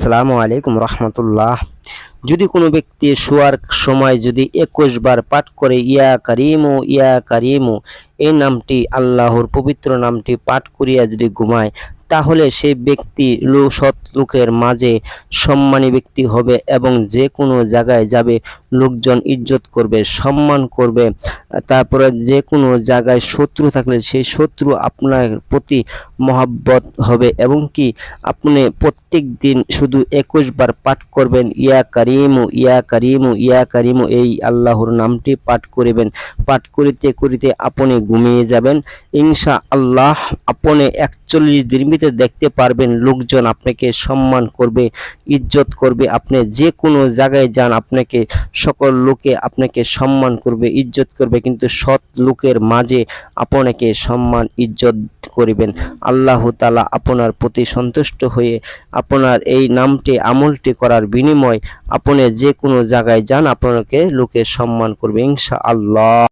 আসসালামু আলাইকুম রহমতুল্লাহ। যদি কোনো ব্যক্তি শোয়ার সময় যদি একুশ বার পাঠ করে, ইয়া কারিমু ইয়া কারিমু, এই নামটি আল্লাহর পবিত্র নামটি পাঠ করিয়া যদি ঘুমায় তাহলে সেই ব্যক্তি লো সৎ লোকের মাঝে সম্মানী ব্যক্তি হবে এবং যে কোনো জায়গায় যাবে, লোকজন ইজ্জত করবে, সম্মান করবে। তারপরে যে কোনো জায়গায় শত্রু থাকলে সেই শত্রু আপনার প্রতি মহাব্বত হবে এবং কি আপনি প্রত্যেক দিন শুধু একুশ বার পাঠ করবেন, ইয়া কারিমু ইয়া কারিমু ইয়া কারিমু, এই আল্লাহর নামটি পাঠ করিবেন। পাঠ করিতে করিতে আপনি ঘুমিয়ে যাবেন। ইনশা আল্লাহ আপনি একচল্লিশ দিন ভিতরে দেখতে পারবেন লোকজন আপনাকে সম্মান করবে, ইজ্জত করবে। আপনি যে কোনো জায়গায় যান, আপনাকে সকল লোকে আপনাকে সম্মান করবে, ইজ্জত করবে। কিন্তু সৎ লোকের মাঝে আপনাকে সম্মান, ইজ্জত করিবেন। আল্লাহ তালা আপনার প্রতি সন্তুষ্ট হয়ে আপনার এই নামটি আমলটি করার বিনিময় আপনি যে কোনো জায়গায় যান, আপনাকে লোকে সম্মান করবে। ইনশা আল্লাহ